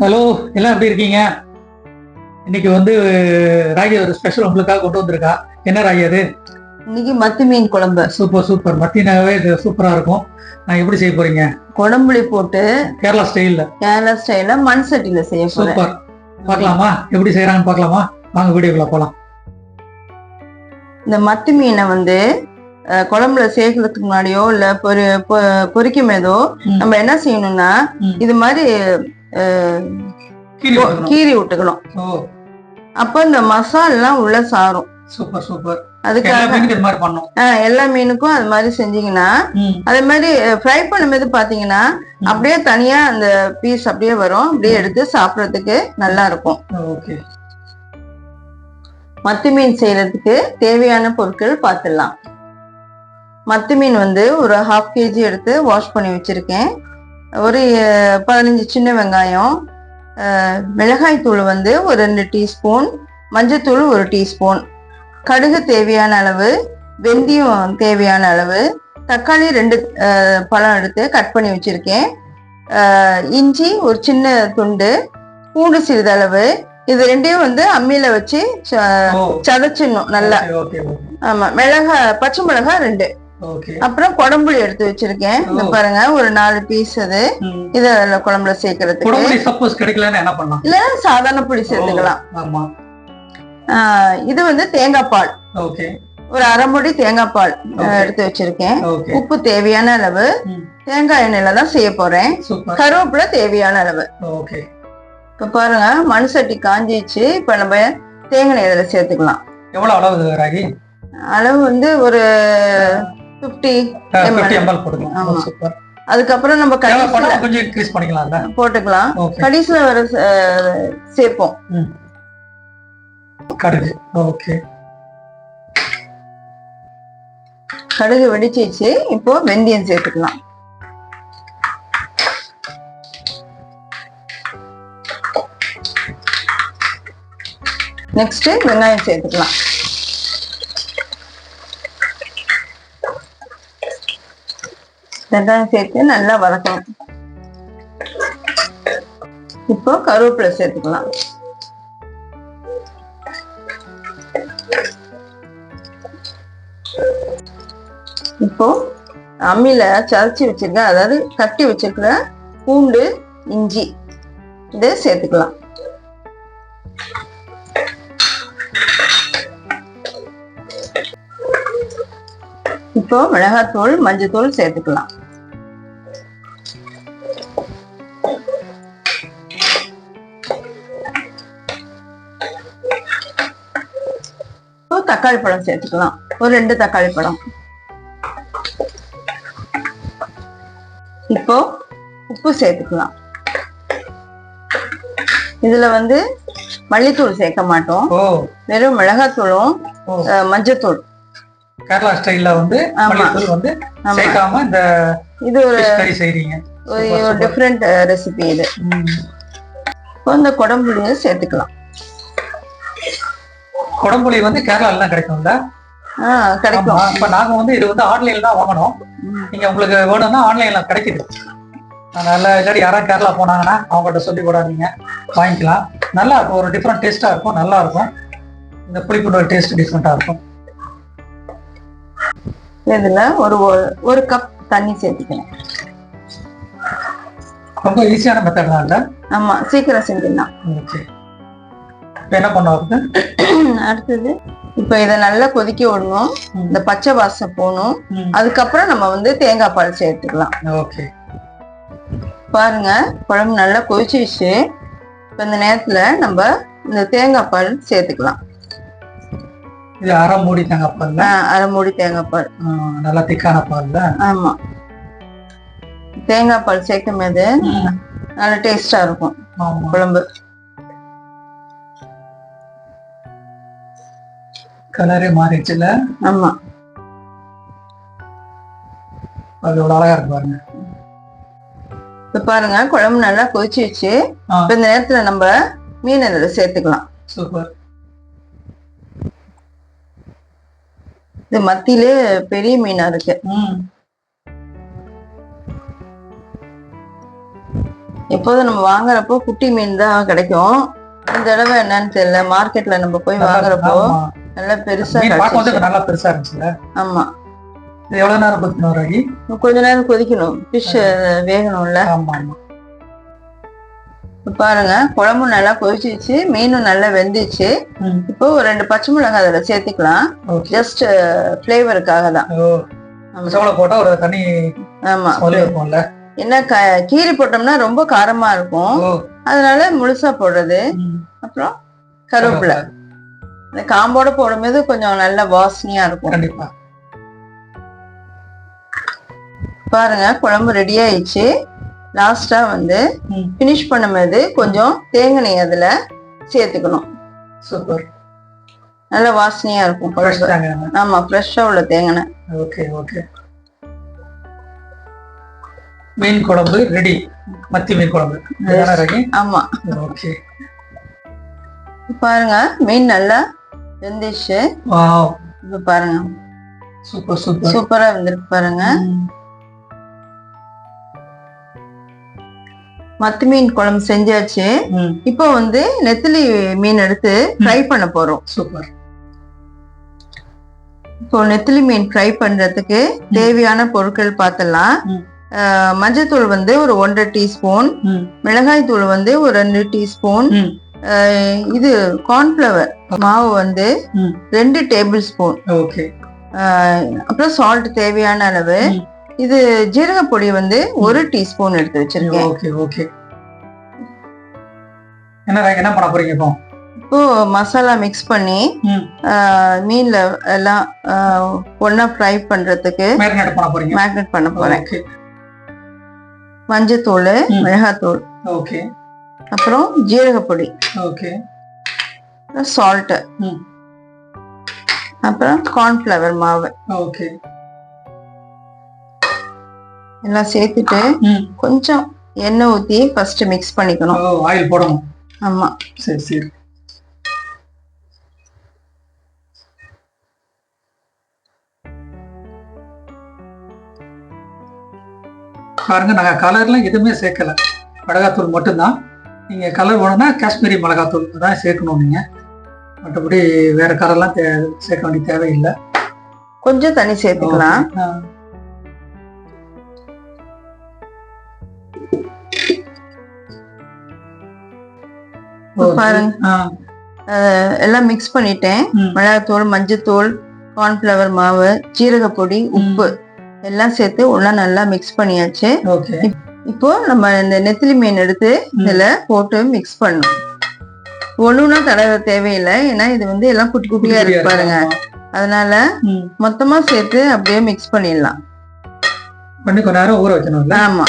Hello எல்லாம் எப்படி இருக்கீங்க? இன்னைக்கு வந்து ராகி ஒரு ஸ்பெஷல் உங்களுக்காக கொண்டு வந்திருக்கா. என்ன ராகி அது? இன்னைக்கு மத்தி மீன் குழம்பு. சூப்பர் சூப்பர் மத்தியனாவே இது சூப்பரா இருக்கும். நான் எப்படி செய்ய போறீங்க? குடம்புளி போட்டு கேரளா ஸ்டைல்ல கேரளா ஸ்டைல மண் சட்டியில செய்ய சூப்பர் பார்க்கலாமா? எப்படி செய்யறாங்கன்னு பார்க்கலாமா? வாங்க வீடியோக்குள்ள போலாம். இந்த மத்தி மீனை வந்து குழம்புல சேர்க்கறதுக்கு முன்னாடியோ இல்ல பொரி பொரிக்கும் ம். நம்ம என்ன செய்யணும்னா. இது மாதிரி. கீறி விட்டுக்கணும் அப்ப இந்த மசாலெல்லாம் உள்ள சாரும். Super super. அதுக்காக எல்லா மீனுக்கும் அது மாதிரி செஞ்சீங்கன்னா அதே மாதிரி ஃப்ரை பண்ணும்போது பாத்தீங்கன்னா. அப்படியே தனியா அந்த பீஸ் அப்படியே வரும். அப்படியே எடுத்து சாப்பிடறதுக்கு நல்லா இருக்கும். மத்தி மீன் செய்யறதுக்கு தேவையான பொருட்கள் பார்த்துடலாம் மத்தி மீன் வந்து ஒரு ஹாஃப் கேஜி எடுத்து வாஷ் பண்ணி வச்சிருக்கேன். ஒரு பதினஞ்சு சின்ன வெங்காயம் மிளகாய் தூள் வந்து ஒரு ரெண்டு டீஸ்பூன் மஞ்சத்தூள் ஒரு டீஸ்பூன். கடுகு தேவையான அளவு வெந்தயம் தேவையான அளவு தக்காளி ரெண்டு பழம் எடுத்து கட் பண்ணி வச்சிருக்கேன். இஞ்சி ஒரு சின்ன துண்டு பூண்டு சிறிதளவு இது ரெண்டையும் வந்து அம்மியில வச்சு சதைச்சிடணும் நல்லா. ஆமா மிளகா பச்சை மிளகா ரெண்டு. அப்புறம் குடம்புளி எடுத்து வச்சிருக்கேன். இந்த ஓ. பாருங்க ஒரு நாலு பீஸ் அது. ம். இத குழம்புல சேர்க்கறதுக்கு. சப்போஸ் கிடைக்கலன்னு என்ன பண்ணலாம்? இல்ல சாதாரண புளி சேர்த்துக்கலாம். ஆமா. ஆஹ் இது வந்து தேங்காய் பால். ஓகே ஒரு அரை மூடி தேங்காய் பால். எடுத்து வச்சிருக்கேன். உப்பு தேவையான அளவு. ம். தேங்காய் எண்ணெயில தான் செய்ய போறேன். கருவேப்பிலை தேவையான அளவு. இப்ப பாருங்க மண் சட்டி காஞ்சிச்சு. இப்ப நம்ம தேங்காய் எண்ணெய் இதுல சேர்த்துக்கலாம். எவ்வளவு அளவு அளவு வந்து ஒரு ஃபிஃப்டி எம்எல் போடுங்க. ஆமா. சூப்பர். அதுக்கப்புறம் நம்ம கடைசியில கொஞ்சம் இன்க்ரீஸ் பண்ணிக்கலாம்ல? போட்டுக்கலாம். கடைசியில வர சேர்ப்போம். கடுகு. ஓகே கடுகு வெடிச்சிச்சு. இப்போ வெந்தயம் சேர்த்துக்கலாம். நெக்ஸ்ட் வெங்காயம் சேர்த்துக்கலாம். வெங்காயம் சேர்த்து நல்லா வதக்கணும். இப்போ கருவேப்பிலை சேர்த்துக்கலாம். இப்போ அம்மியில சதைச்சி வச்சிருக்க அதாவது கட்டி வச்சிருக்கிற பூண்டு இஞ்சி இதை சேர்த்துக்கலாம். இப்போ மிளகாத்தூள் மஞ்சத்தூள் சேர்த்துக்கலாம். தக்காளி பழம் சேர்த்துக்கலாம். ஒரு ரெண்டு தக்காளி பழம். இப்போ உப்பு சேர்த்துக்கலாம். இதுல வந்து மல்லித்தூள் சேர்க்க மாட்டோம். வெறும் மிளகாத்தூளும் மஞ்சத்தூள். கேரளா ஸ்டைல்ல வந்து. மல்லித்தூள் வந்து. சேர்க்காம இந்த இது ஒரு செய்றீங்க. ஒரு. டிஃப்ரெண்ட் ரெசிபி இது. இப்போ இந்த குடம்புளியை சேர்த்துக்கலாம். குடம்புளி வந்து கேரளால தான் கிடைக்கும்ல கிடைக்கும். இப்ப நாங்க வந்து இது வந்து ஆன்லைன்ல தான் வாங்கணும். நீங்க உங்களுக்கு வேணும்னா ஆன்லைன்ல கிடைக்குது. அதனால இல்லாட்டி யாராவது கேரளா போனாங்கன்னா அவங்கள்ட்ட சொல்லி கூட நீங்க வாங்கிக்கலாம். நல்லா இருக்கும் ஒரு டிஃப்ரெண்ட் டேஸ்டா இருக்கும் நல்லா இருக்கும். இந்த புளிப்புடைய டேஸ்ட் டிஃப்ரெண்டா இருக்கும். இதுல ஒரு ஒரு- கப் தண்ணி சேர்த்துக்கலாம். ரொம்ப ஈஸியான மெத்தட் தான் ஆமா சீக்கிரம் செஞ்சிடலாம். ஓகே இப்ப என்ன பண்ணுவாங்க அடுத்தது இப்போ இதை நல்லா கொதிக்க விடணும். இந்த பச்சை வாசம் போகணும். அதுக்கப்புறம் நம்ம வந்து தேங்காய் பால் சேர்த்துக்கலாம் ஓகே. பாருங்க குழம்பு நல்லா கொதிச்சிருச்சு. இப்போ இந்த நேரத்துல நம்ம இந்த தேங்காய் பால் சேர்த்துக்கலாம். இது அரை மூடி தேங்காய் பால்ல ஆ, அரை மூடி தேங்காய் பால். நல்லா திக்கான பால்ல ஆமா. தேங்காய் பால் சேர்க்கும் போது நல்ல டேஸ்டா இருக்கும் குழம்பு. கலரே மாறிடுச்சுல ஆமா. அது எவ்வளவு அழகா இருக்கு பாருங்க. இப்ப பாருங்க குழம்பு நல்லா கொதிச்சிருச்சு. இப்ப இந்த நேரத்துல நம்ம மீன் இதுல சேர்த்துக்கலாம். சூப்பர். இது மத்தியிலே பெரிய மீனா இருக்கு. எப்போதும் நம்ம வாங்குறப்போ குட்டி மீன் தான் கிடைக்கும். இந்த தடவை என்னன்னு தெரியல மார்க்கெட்ல நம்ம போய் வாங்குறப்போ. நல்லா பெருசா பார்க்க வந்து. நல்லா பெருசா இருந்துச்சுல்ல? ஆமா. இது எவ்வளவு நேரம் ராகி? இன்னும் கொஞ்ச நேரம் கொதிக்கணும். ஃபிஷ் வேகணும்ல. ஆமா ஆமா. பாருங்க குழம்பு நல்லா கொதிச்சிச்சு மீனும் நல்லா வெந்துச்சு. இப்போ ஒரு ரெண்டு பச்சை மிளகாய் அதுல சேர்த்துக்கலாம். ஜஸ்ட் ஃப்ளேவருக்காக தான். போட்டா ஒரு தனி ஆமா. என்ன க- கீரி போட்டோம்னா ரொம்ப காரமா இருக்கும். அதனால முழுசா போடுறது. அப்புறம் கருவேப்பிலை. இந்த காம்போட போடும்போது கொஞ்சம் நல்ல வாசனையா இருக்கும். கண்டிப்பா. பாருங்க குழம்பு ரெடி ஆயிடுச்சு. லாஸ்டா வந்து. ஃபினிஷ் பண்ணும்போது கொஞ்சம் தேங்காய் அதுல சேர்த்துக்கணும். சூப்பர். நல்ல வாசனையா இருக்கும் குழம்பு. ஆமா ஃப்ரெஷ்ஷா உள்ள தேங்காய். Okay okay. மீன் குழம்பு ரெடி மத்தி மீன் குழம்பு. ஆமா. ஓகே. பாருங்க மீன் நல்லா வெந்துச்சு வாவ். இப்ப பாருங்க. Super super. சூப்பரா வெந்திருக்கு பாருங்க. மத்தி மீன் குழம்பு செஞ்சாச்சு. இப்போ வந்து நெத்திலி மீன் எடுத்து ஃப்ரை பண்ண போறோம். சூப்பர். இப்போ நெத்திலி மீன் ஃப்ரை பண்றதுக்கு தேவையான பொருட்கள் பார்த்துடலாம் ம். அஹ், மஞ்சள்தூள் வந்து ஒரு ஒன்றரை டீஸ்பூன். மிளகாய் தூள் வந்து ஒரு ரெண்டு டீஸ்பூன். இது கார்ன்ஃப்ளவர் மாவு வந்து. ரெண்டு டேபிள் ஸ்பூன் ஓகே அப்புறம் சால்ட் தேவையான அளவு. இது ஜீரக பொடி வந்து ஒரு டீஸ்பூன் எடுத்து வச்சிருக்கேன். Okay okay. என்ன என்ன பண்ண போறீங்க இப்போ? இப்போ மசாலா மிக்ஸ் பண்ணி மீன்ல எல்லாம் ஒண்ணா ஃப்ரை பண்றதுக்கு மேரினேட் பண்ண போறீங்க? மேக்னெட் பண்ண போறேன். மஞ்சத்தூள். மிளகாத்தூள். ஓகே. அப்புறம் ஜீரக பொடி ஓகே சால்ட் அப்புறம் கார்ன்ஃப்ளவர் மாவு. ஓகே. எல்லாம் சேர்த்துட்டு கொஞ்சம் எண்ணெய் ஊத்தி ஃபர்ஸ்ட் மிக்ஸ் பண்ணிக்கணும். ஆயில் போடணும். ஆமா. சரி சரி. பாருங்க நாங்க கலர்லாம் எதுவுமே சேர்க்கல. மிளகாத்தூள் மட்டும்தான். நீங்க கலர் வேணும்னா காஷ்மீரி மிளகாத்தூள் தான் சேர்க்கணும் நீங்க. மற்றபடி வேற கலர்லாம் சேர்க்க வேண்டிய தேவையில்லை. கொஞ்சம் தண்ணி சேர்த்துக்கலாம். பாருங்க. எல்லாம் மிக்ஸ் பண்ணிட்டேன். மிளகாத்தூள் மஞ்சத்தூள் கார்ன்ஃப்ளவர் மாவு ஜீரக பொடி உப்பு எல்லாம் சேர்த்து ஒண்ணா நல்லா மிக்ஸ் பண்ணியாச்சு. ஓகே. இப்போ நம்ம இந்த நெத்திலி மீன் எடுத்து இதுல போட்டு மிக்ஸ் பண்ணணும். ஒண்ணுன்னா தடவை தேவையில்லை. ஏன்னா இது வந்து எல்லாம் குட்டி குட்டியா இருக்கு பாருங்க. அதனால. மொத்தமா சேர்த்து அப்படியே மிக்ஸ் பண்ணிடலாம். பண்ணி கொஞ்ச நேரம் ஊற வைக்கணும்ல? ஆமா.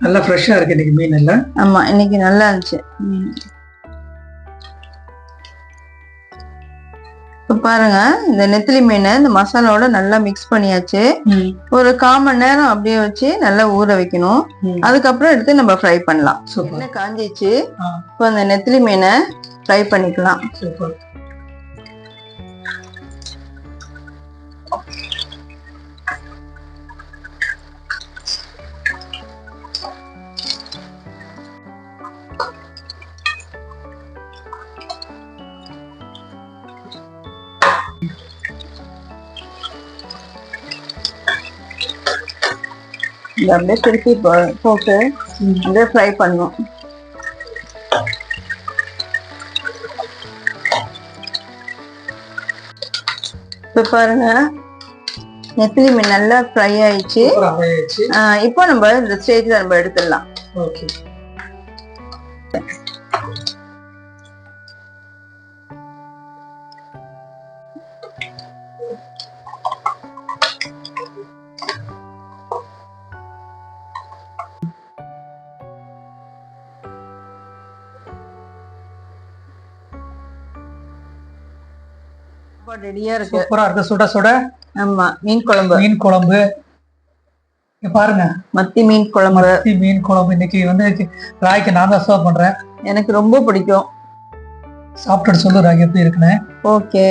நல்லா ஃப்ரெஷ்ஷா இருக்கு இன்னைக்கு மீன் இல்ல ஆமா இன்னைக்கு நல்லா இருந்துச்சு. இப்ப பாருங்க இந்த நெத்திலி மீனை இந்த மசாலாவோட நல்லா மிக்ஸ் பண்ணியாச்சு. ஒரு கால் மணி நேரம் அப்படியே வச்சு நல்லா ஊற வைக்கணும். அதுக்கப்புறம் எடுத்து நம்ம ஃப்ரை பண்ணலாம். காஞ்சிச்சு. இப்போ அந்த நெத்திலி மீனை ஃப்ரை பண்ணிக்கலாம். இதை அப்படியே திருப்பி போட்டு அப்படியே ஃப்ரை பண்ணணும் இப்போ பாருங்க. நெத்திலி மீன் நல்லா ஃப்ரை ஆயிடுச்சு. இப்போ நம்ம இந்த ஸ்டேஜ்ல நம்ம எடுத்துடலாம். ஓகே ரெடியா இருக்கு. சூப்பரா இருக்கு. சுட சுட ஆமா மீன் குழம்பு. மீன் குழம்பு. பாருங்க. மத்தி மீன் குழம்பு. மத்தி மீன் குழம்பு. இன்னைக்கு வந்து ராய்க்கு நான் தான் சர்வ் பண்றேன். எனக்கு ரொம்ப பிடிக்கும். சாப்பிட்டுட்டு சொல்லு ராகி எப்படி இருக்குன்னு. ஓகே.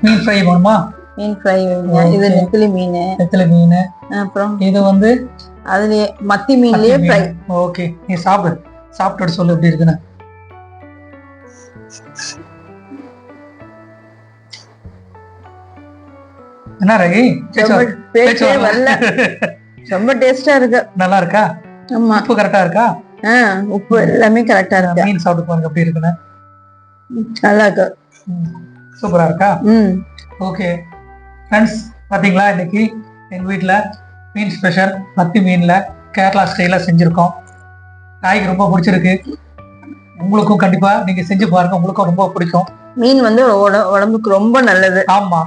மீன் ஃப்ரை வேணுமா? மீன் ஃப்ரை இது. நெத்திலி மீன். நெத்திலி மீன். அப்புறம் இது வந்து அதுலயே மத்தி மீன்லயே ஃப்ரை ஓகே. நீ சாப்பிடு. சாப்பிட்டுட்டு சொல்லு எப்படி இருக்குன்னு. என்ன ரவி பேச்சு வரல. ரொம்ப டேஸ்டா இருக்கு. நல்லா இருக்கா? ஆமா. உப்பு கரெக்டா இருக்கா? உப்பு எல்லாமே கரெக்டா இருக்கு? மீன் சாப்பிட்டு பாருங்க எப்படி இருக்குன்னு. நல்லா இருக்கு. சூப்பரா இருக்கா? ஓகே. ஃப்ரெண்ட்ஸ் பாத்தீங்களா இன்னைக்கு? எங்க வீட்ல மீன் ஸ்பெஷல் மத்தி மீன்ல கேரளா ஸ்டைல செஞ்சிருக்கோம். காய்க்கு ரொம்ப பிடிச்சிருக்கு. உங்களுக்கும் கண்டிப்பா நீங்க செஞ்சு பாருங்க உங்களுக்கும் ரொம்ப பிடிக்கும். மீன் வந்து உட- உடம்புக்கு ரொம்ப நல்லது. ஆமா.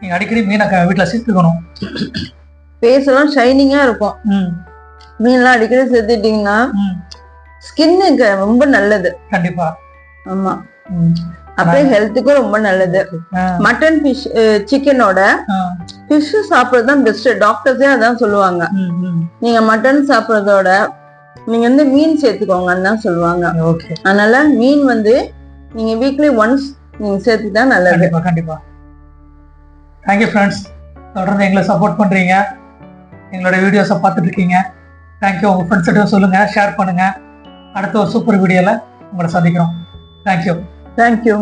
நீங்க அடிக்கடி மீனை வீட்ல சேர்த்துக்கணும். ஃபேஸ் எல்லாம் ஷைனிங்கா இருக்கும். ம், மீன்லாம் அடிக்கடி சேர்த்துட்டீங்கன்னா ஸ்கின்னுக்கு ரொம்ப நல்லது. கண்டிப்பா. ஆமா. அப்படியே ஹெல்த்துக்கும் ரொம்ப நல்லது. மட்டன் ஃபிஷ் சிக்கனோட ஃபிஷ் சாப்பிட்றது தான் பெஸ்ட் டாக்டர்ஸே அதான் சொல்லுவாங்க. நீங்க மட்டன் சாப்பிட்றதோட நீங்க வந்து மீன் சேர்த்துக்கோங்கன்னு தான் சொல்லுவாங்க. ஓகே. அதனால மீன் வந்து நீங்க வீக்லி ஒன்ஸ் நீங்க சேர்த்துட்டா நல்லது. கண்டிப்பா. தேங்க்யூ ஃப்ரெண்ட்ஸ் தொடர்ந்து எங்களை சப்போர்ட் பண்ணுறீங்க எங்களோட வீடியோஸை பார்த்துட்டு இருக்கீங்க தேங்க்யூ உங்கள் ஃப்ரெண்ட்ஸ்கிட்ட சொல்லுங்கள் ஷேர் பண்ணுங்கள் அடுத்த ஒரு சூப்பர் வீடியோவில் உங்களை சந்திக்கிறோம். Thank you thank you